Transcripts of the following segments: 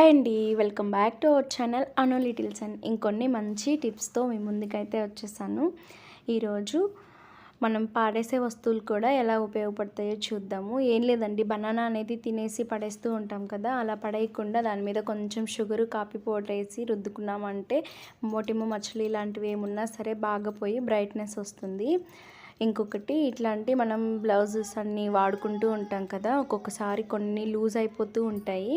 Hi అండి welcome back to our channel అనో littles and ఇంకొన్ని మంచి టిప్స్తో మీ ముందుకైతే వచ్చేసాను. ఈరోజు మనం పాడేసే వస్తువులు కూడా ఎలా ఉపయోగపడతాయో చూద్దాము. ఏం లేదండి బనానా అనేది తినేసి పడేస్తూ ఉంటాం కదా అలా పడేయకుండా దాని మీద కొంచెం షుగరు కాఫీ పౌడర్ వేసి రుద్దుకున్నామంటే మోటిము మచ్చలు ఇలాంటివి ఏమున్నా సరే బాగా పోయి బ్రైట్నెస్ వస్తుంది. ఇంకొకటి ఇట్లాంటి మనం బ్లౌజెస్ అన్నీ వాడుకుంటూ ఉంటాం కదా ఒక్కొక్కసారి కొన్ని లూజ్ అయిపోతూ ఉంటాయి.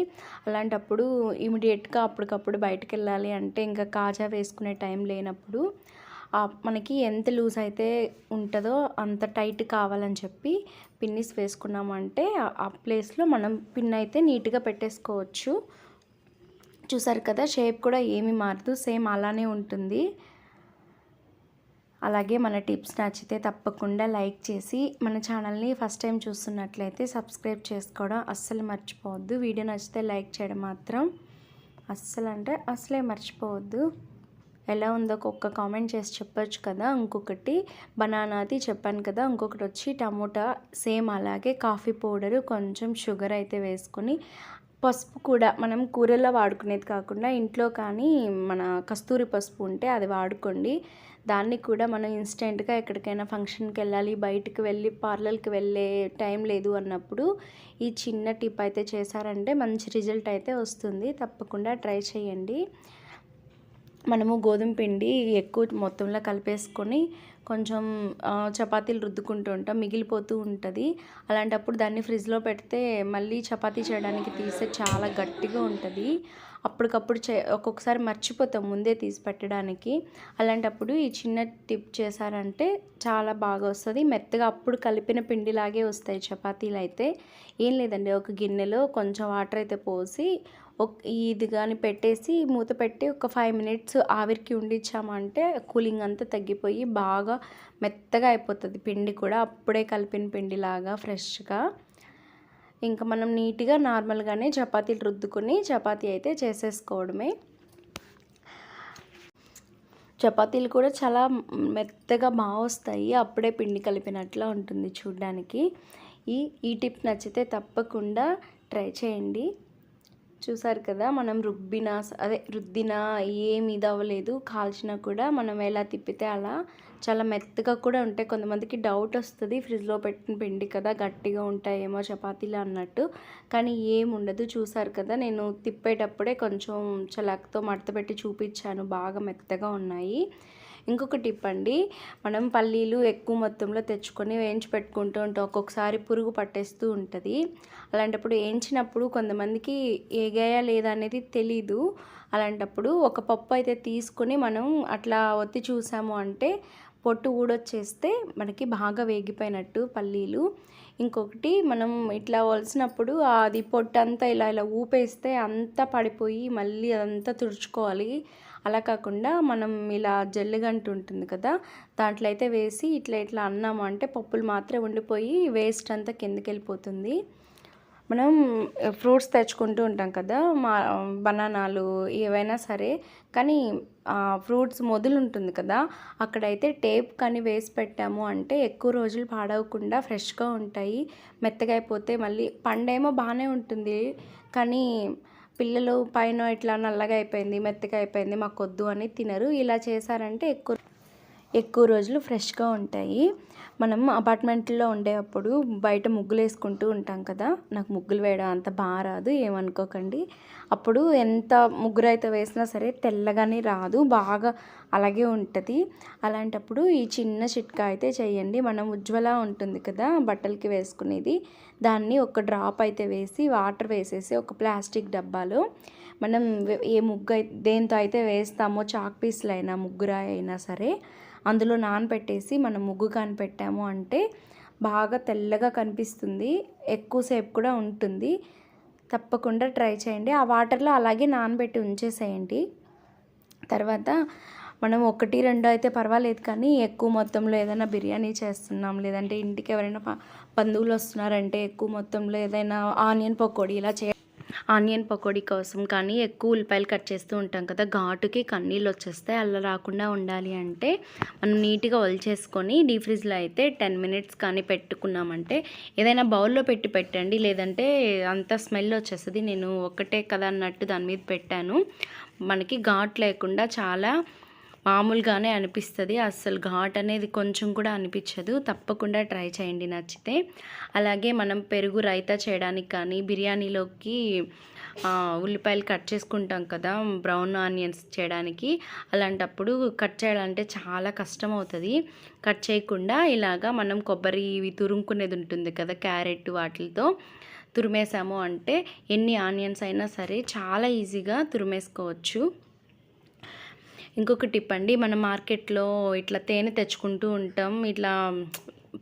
అలాంటప్పుడు ఇమీడియట్గా అప్పటికప్పుడు బయటకు వెళ్ళాలి అంటే ఇంకా కాజా వేసుకునే టైం లేనప్పుడు మనకి ఎంత లూజ్ అయితే ఉంటుందో అంత టైట్ కావాలని చెప్పి పిన్నిస్ వేసుకున్నామంటే ఆ ప్లేస్లో మనం పిన్ అయితే నీట్గా పెట్టేసుకోవచ్చు. చూసారు కదా షేప్ కూడా ఏమి మారదు సేమ్ అలానే ఉంటుంది. అలాగే మన టిప్స్ నచ్చితే తప్పకుండా లైక్ చేసి మన ఛానల్ని ఫస్ట్ టైం చూస్తున్నట్లయితే సబ్స్క్రైబ్ చేసుకోవడం అస్సలు మర్చిపోవద్దు. వీడియో నచ్చితే లైక్ చేయడం మాత్రం అస్సలు అంటే అసలే మర్చిపోవద్దు. ఎలా ఉందో ఒక్క కామెంట్ చేసి చెప్పొచ్చు కదా. ఇంకొకటి బనానాది చెప్పాను కదా. ఇంకొకటి వచ్చి టమోటా సేమ్ అలాగే కాఫీ పౌడరు కొంచెం షుగర్ అయితే వేసుకొని పసుపు కూడా మనం కూరల్లో వాడుకునేది కాకుండా ఇంట్లో కానీ మన కస్తూరి పసుపు ఉంటే అది వాడుకోండి. దాన్ని కూడా మనం ఇన్స్టెంట్గా ఎక్కడికైనా ఫంక్షన్కి వెళ్ళాలి బయటికి వెళ్ళి పార్లర్కి వెళ్ళే టైం లేదు అన్నప్పుడు ఈ చిన్న టిప్ అయితే చేశారంటే మంచి రిజల్ట్ అయితే వస్తుంది. తప్పకుండా ట్రై చేయండి. మనము గోధుమ పిండి ఎక్కువ మొత్తంలో కలిపేసుకొని కొంచెం చపాతీలు రుద్దుకుంటూ ఉంటాం మిగిలిపోతూ ఉంటుంది. అలాంటప్పుడు దాన్ని ఫ్రిడ్జ్లో పెడితే మళ్ళీ చపాతీ చేయడానికి తీస్తే చాలా గట్టిగా ఉంటుంది. అప్పటికప్పుడు చే ఒక్కొక్కసారి మర్చిపోతాం ముందే తీసి పెట్టడానికి. అలాంటప్పుడు ఈ చిన్న టిప్ చేశారంటే చాలా బాగా వస్తుంది. మెత్తగా అప్పుడు కలిపిన పిండిలాగే వస్తాయి చపాతీలు అయితే. ఏం లేదండి ఒక గిన్నెలో కొంచెం వాటర్ అయితే పోసి ఇది కానీ పెట్టేసి మూత పెట్టి ఒక ఫైవ్ మినిట్స్ ఆవిరికి ఉండిచ్చామంటే కూలింగ్ అంతా తగ్గిపోయి బాగా మెత్తగా అయిపోతుంది పిండి కూడా. అప్పుడే కలిపిన పిండిలాగా ఫ్రెష్గా. ఇంకా మనం నీట్గా నార్మల్గానే చపాతీలు రుద్దుకొని చపాతీ అయితే చేసేసుకోవడమే. చపాతీలు కూడా చాలా మెత్తగా బాగా వస్తాయి అప్పుడే పిండి కలిపినట్లా ఉంటుంది చూడ్డానికి. ఈ ఈ టిప్ నచ్చితే తప్పకుండా ట్రై చేయండి. చూసారు కదా మనం రుబ్బినా అదే రుద్దిన ఏమి ఇది అవ్వలేదు. కాల్చినా కూడా మనం ఎలా తిప్పితే అలా చాలా మెత్తగా కూడా ఉంటాయి. కొంతమందికి డౌట్ వస్తుంది ఫ్రిడ్జ్లో పెట్టిన పిండి కదా గట్టిగా ఉంటాయేమో చపాతీలు అన్నట్టు. కానీ ఏముండదు చూసారు కదా నేను తిప్పేటప్పుడే కొంచెం చలాక్తో మడత పెట్టి చూపించాను. బాగా మెత్తగా ఉన్నాయి. ఇంకొక టిప్ అండి మనం పల్లీలు ఎక్కువ మొత్తంలో తెచ్చుకొని వేయించి పెట్టుకుంటూ ఉంటాం ఒక్కొక్కసారి పురుగు పట్టేస్తూ ఉంటుంది. అలాంటప్పుడు వేయించినప్పుడు కొంతమందికి ఏగాయా లేదా అనేది తెలీదు. అలాంటప్పుడు ఒక పప్పు అయితే తీసుకొని మనం అట్లా ఒత్తి చూసాము అంటే పొట్టు ఊడొచ్చేస్తే మనకి బాగా వేగిపోయినట్టు పల్లీలు. ఇంకొకటి మనం ఇట్లా వలిసినప్పుడు అది పొట్టు అంతా ఇలా ఇలా ఊపేస్తే అంతా పడిపోయి మళ్ళీ అదంతా తుడుచుకోవాలి. అలా కాకుండా మనం ఇలా జల్లిగంటు ఉంటుంది కదా దాంట్లో అయితే వేసి ఇట్లా ఇట్లా అన్నాము అంటే పప్పులు మాత్రమే ఉండిపోయి వేస్ట్ అంతా కిందకి వెళ్ళిపోతుంది. మనం ఫ్రూట్స్ తెచ్చుకుంటూ ఉంటాం కదా మా బనానాలు ఏవైనా సరే కానీ ఫ్రూట్స్ మొదలు ఉంటుంది కదా అక్కడైతే టేప్ కానీ వేసి పెట్టాము అంటే ఎక్కువ రోజులు పాడవకుండా ఫ్రెష్గా ఉంటాయి మెత్తగా అయిపోతే మళ్ళీ పండేమో బాగానే ఉంటుంది కానీ పిల్లలు పైన ఇట్లా నల్లగా అయిపోయింది మెత్తగా అయిపోయింది మాకు వద్దు అని తినరు. ఇలా చేశారంటే ఎక్కువ ఎక్కువ రోజులు ఫ్రెష్గా ఉంటాయి. మనం అపార్ట్మెంట్లో ఉండేటప్పుడు బయట ముగ్గులు వేసుకుంటూ ఉంటాం కదా నాకు ముగ్గులు వేయడం అంత బాగా రాదు ఏమనుకోకండి. అప్పుడు ఎంత ముగ్గురు అయితే వేసినా సరే తెల్లగానే రాదు బాగా అలాగే ఉంటుంది. అలాంటప్పుడు ఈ చిన్న చిట్కా అయితే చేయండి. మనం ఉజ్వల ఉంటుంది కదా బట్టలకి వేసుకునేది. దాన్ని ఒక డ్రాప్ అయితే వేసి వాటర్ వేసేసి ఒక ప్లాస్టిక్ డబ్బాలో మనం ఏ ముగ్గు దేంతో అయితే వేస్తామో చాక్ పీస్లు అయినా ముగ్గురా అయినా సరే అందులో నానబెట్టేసి మనం ముగ్గు కానిపెట్టాము అంటే బాగా తెల్లగా కనిపిస్తుంది. ఎక్కువసేపు కూడా ఉంటుంది. తప్పకుండా ట్రై చేయండి. ఆ వాటర్లో అలాగే నానబెట్టి ఉంచేసేయండి. తర్వాత మనం ఒకటి రెండు అయితే పర్వాలేదు కానీ ఎక్కువ మొత్తంలో ఏదైనా బిర్యానీ చేస్తున్నాం. లేదంటే ఇంటికి ఎవరైనా బంధువులు వస్తున్నారంటే ఎక్కువ మొత్తంలో ఏదైనా ఆనియన్ పకోడీ ఇలా చే ఆనియన్ పకోడీ కోసం కానీ ఎక్కువ ఉల్లిపాయలు కట్ చేస్తూ ఉంటాం కదా ఘాటుకి కన్నీళ్ళు వచ్చేస్తే అలా రాకుండా ఉండాలి అంటే మనం నీట్గా వల్చేసుకొని డీ ఫ్రిడ్జ్లో అయితే టెన్ మినిట్స్ కానీ పెట్టుకున్నామంటే ఏదైనా బౌల్లో పెట్టి పెట్టండి. లేదంటే అంత స్మెల్ వచ్చేస్తుంది. నేను ఒకటే కదా అన్నట్టు దాని మీద పెట్టాను. మనకి ఘాట్ లేకుండా చాలా మామూలుగానే అనిపిస్తుంది. అస్సలు ఘాట్ అనేది కొంచెం కూడా అనిపించదు. తప్పకుండా ట్రై చేయండి నచ్చితే. అలాగే మనం పెరుగు రైతా చేయడానికి కానీ బిర్యానీలోకి ఉల్లిపాయలు కట్ చేసుకుంటాం కదా బ్రౌన్ ఆనియన్స్ చేయడానికి. అలాంటప్పుడు కట్ చేయాలంటే చాలా కష్టం అవుతుంది కట్ చేయకుండా ఇలాగా మనం కొబ్బరి ఇవి తురుముకునేది ఉంటుంది కదా క్యారెట్ వాటితో తురిమేసాము అంటే ఎన్ని ఆనియన్స్ అయినా సరే చాలా ఈజీగా తురిమేసుకోవచ్చు. ఇంకొక టిప్ అండి మనం మార్కెట్లో ఇట్లా తేనె తెచ్చుకుంటూ ఉంటాం ఇట్లా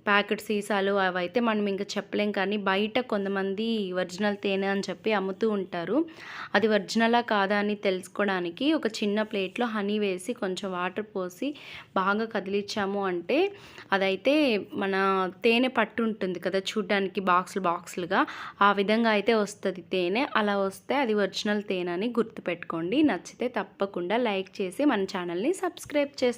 ప్యాకెట్ సీసాలు అవైతే మనం ఇంకా చెప్పలేం కానీ బయట కొంతమంది ఒరిజినల్ తేనె అని చెప్పి అమ్ముతూ ఉంటారు. అది ఒరిజినలా కాదా అని తెలుసుకోవడానికి ఒక చిన్న ప్లేట్లో హనీ వేసి కొంచెం వాటర్ పోసి బాగా కదిలించాము అంటే అదైతే మన తేనె పట్టు ఉంటుంది కదా చూడ్డానికి బాక్సులు బాక్సులుగా ఆ విధంగా అయితే వస్తుంది తేనె. అలా వస్తే అది ఒరిజినల్ తేనె అని గుర్తుపెట్టుకోండి. నచ్చితే తప్పకుండా లైక్ చేసి మన ఛానల్ని సబ్స్క్రైబ్ చేసుకోండి